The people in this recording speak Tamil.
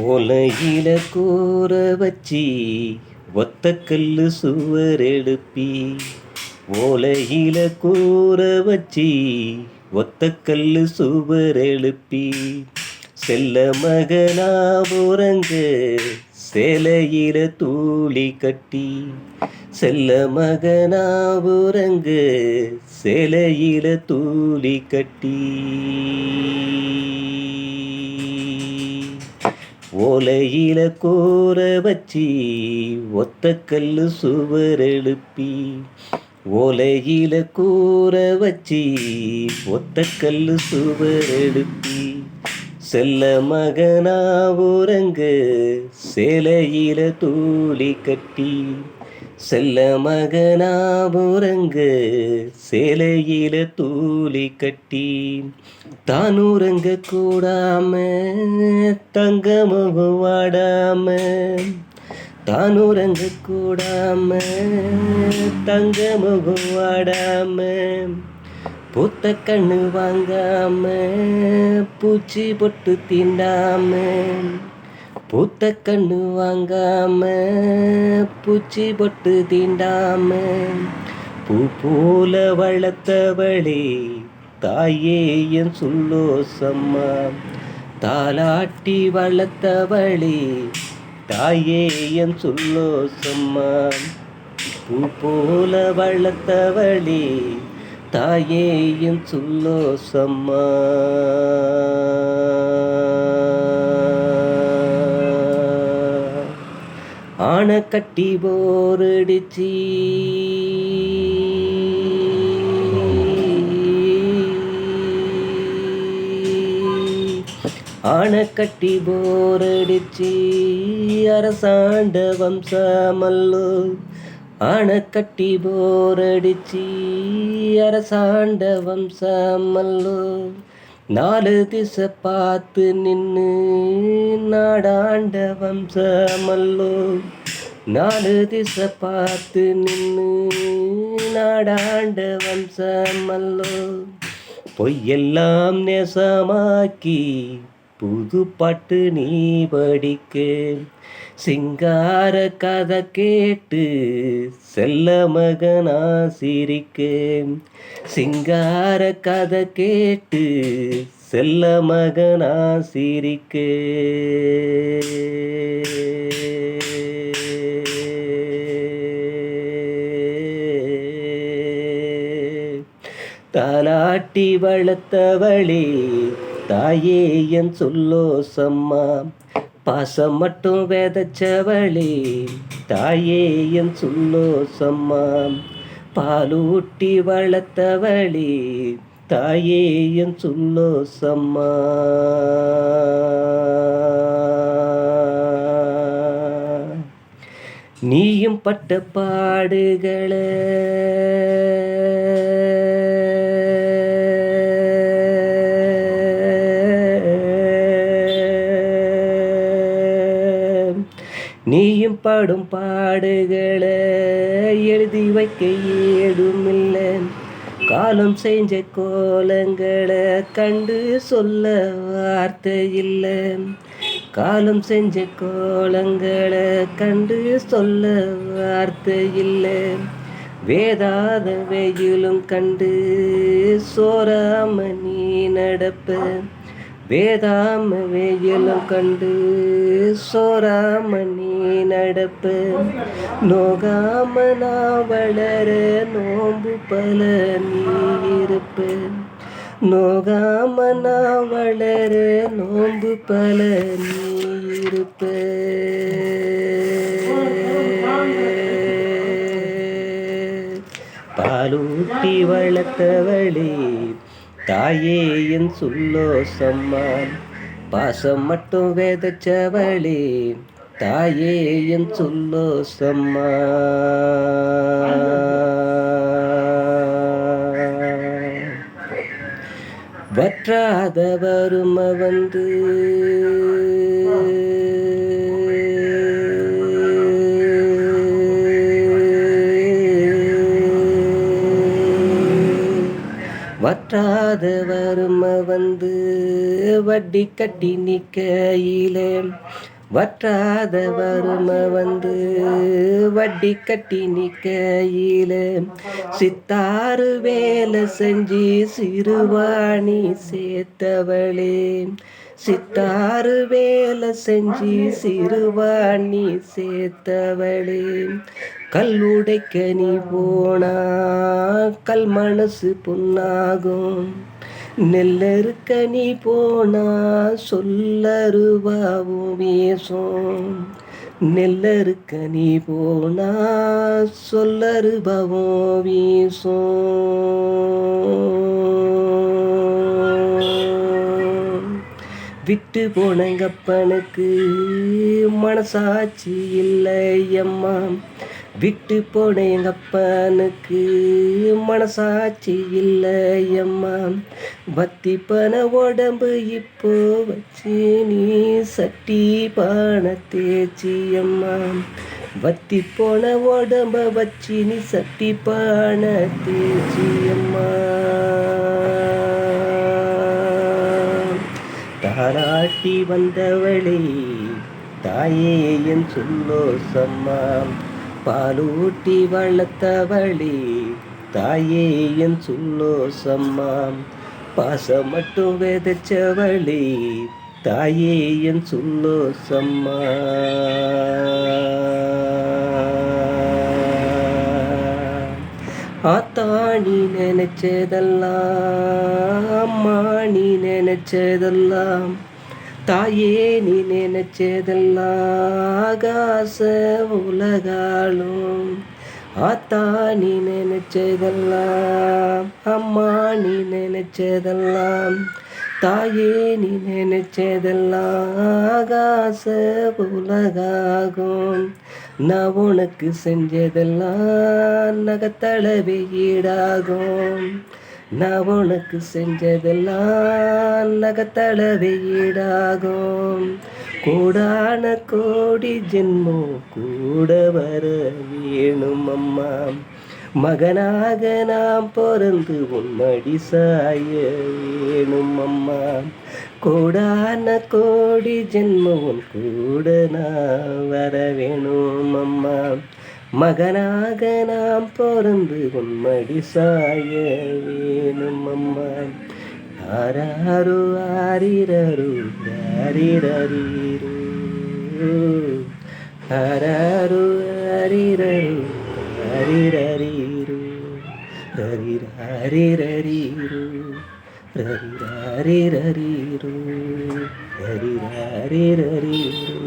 ஓலையில கூற வச்சி ஒத்த கல்லு சுவர் எடுப்பி. ஓலையில கூற வச்சி ஒத்த கல்லு சுவர் எழுப்பி செல்ல மகனா உறங்கு சேலையில தூளி கட்டி. செல்ல மகனா உறங்கு சேலையில தூளி கட்டி. ஓலையில கூற வச்சி ஒத்த கல்லு சுவர் எழுப்பி ஓலையில கூற வச்சி ஒத்த கல்லு சுவர் எழுப்பி செல்ல மகனா உறங்கு சேலையில தூளி கட்டி செல்ல மகனாபுரங்கு சேலையில தூளி கட்டி தான் உறங்க கூடாம தங்க முகம் வாடாம. தான் உறங்க கூடாம தங்க முகம் வாடாம. பூத்த கண்ணு வாங்காம பூச்சி பொட்டு தீண்டாம. பூத்த கண்ணு வாங்காம பூச்சி பொட்டு தீண்டாம பூ போல வளர்த்தவளே தாயே என் சுல்லோசம்மா. தாலாட்டி வளர்த்தவளே தாயே என் சுல்லோசம்மா. பூ போல வளர்த்தவளே தாயே என் சுல்லோசம்மா. ஆன கட்டி போரடிச்சி. ஆன கட்டி போரடிச்சி. அரசாண்ட வம்சமல்லோ. கட்டி போரடிச்சி. அரசாண்ட வம்சமல்லோ. நாலு திசை பார்த்து நின்று நாடாண்ட வம்சமல்லோ. நாலு திசை பார்த்து நின்று நாடாண்ட வம்சமல்லோ. பொய்யெல்லாம் நெசமாக்கி புது பாட்டு நீ படிக்க. சிங்கார கதை கேட்டு செல்ல மகனா சிரிக்க. சிங்கார கதை கேட்டு செல்ல மகனா சிரிக்க. தாலாட்டி வளர்த்தவளே தாயே என் சொல்லோசம்மா. பாசம் மட்டும் விதைச்சவளே. தாயே என் சொல்லோசம்மா. பாலூட்டி வளர்த்தவளே. தாயே என் சொல்லோசம்மா. நீயும் பட்ட பாடுகளை. நீயும் பாடும் பாடுகளை எழுதி வைக்க ஏதுமில்லை. காலம் செஞ்ச கோலங்களை கண்டு சொல்ல வார்த்தை இல்லை காலம் செஞ்ச கோலங்களை கண்டு சொல்ல வார்த்தை இல்லை வேதாத வெயிலும் கண்டு சோராம நீ நடப்ப. வேதாம வேயலும் கண்டு சோராம நீ நடப்ப. நோகாம நான் வளர நோம்பு பல நீ இருப்ப நோகாம நான் வளர நோம்பு பல நீ இருப்ப பாலூட்டி வளர்த்தவளே தாயே என் சொல்லோ சம்மா பாசம் மட்டும் விதைச்சவளே. தாயே என் சொல்லோ சம்மா வற்றாத வரும வந்து வற்றாத வரும வந்து வட்டி கட்டி நிக்கையிலே. வற்றாத வறுமை வந்து வட்டி கட்டி நிக்கையில சித்தாறு வேலை செஞ்சு சிறுவாணி சேர்த்தவளே. சித்தாறு வேலை செஞ்சு சிறுவாணி சேர்த்தவளே. கல்லுடைக்க நீ போனா கல் மனசு புண்ணாகும். நெல்லருக்க நீ போனா சொல்லருவாவும் வீசும் நெல்லருக்க நீ போனா சொல்லருபாவும் வீசும் விட்டு போனங்கப்பனுக்கு மனசாட்சி இல்லை அம்மா விட்டு போன எங்கள் அப்பனுக்கு மனசாட்சி இல்லையம்மா. பத்தி பண உடம்பு இப்போ வச்சு நீ சட்டி பான தேச்சியம்மா வத்தி போன உடம்ப வச்சு நீ சட்டி பான தேச்சியம்மா தாராட்டி வந்தவளே தாயே என் சொல்லோ சம்மா பாலூட்டி வளர்த்தவளே தாயே என் சுல்லோசம்மா பாசம் மட்டும் விதைச்சவளே தாயே என் சுல்லோசம்மா ஆத்தாணி நினைச்சதெல்லாம் அம்மா நினைச்சதெல்லாம் தாயே நீ நினைச்சதெல்லாம் ஆகாச உலகாலும் ஆத்தா நீ நினைச்சதெல்லாம். அம்மா நீ நினைச்சதெல்லாம். தாயே நீ நினைச்சதெல்லாம் ஆகாச உலகாகும். நான் உனக்கு செஞ்சதெல்லாம் நகத்தளவே ஈடாகும். நான் உனக்கு செஞ்சதெல்லாம் நகத்தளவே ஈடாகும். கூடான கோடி ஜென்மோ கூட வர வேணும் அம்மா. மகனாக நாம் பிறந்து உன்மடி சாய வேணும் அம்மா. கூடான கோடி ஜென்மம் கூட நான் வர வேணும் அம்மா. மகனாக நாம் பிறந்து உன்மடி சாய வேணும் அம்மா ஆராரு ஆரிரரு ஆரிரரீரு ஆராரு ஆரிரரு ஆரிரரீரு ஹரிராரிரரீரு ஹரிராரிரரீரு ஹரிராரிரரீரு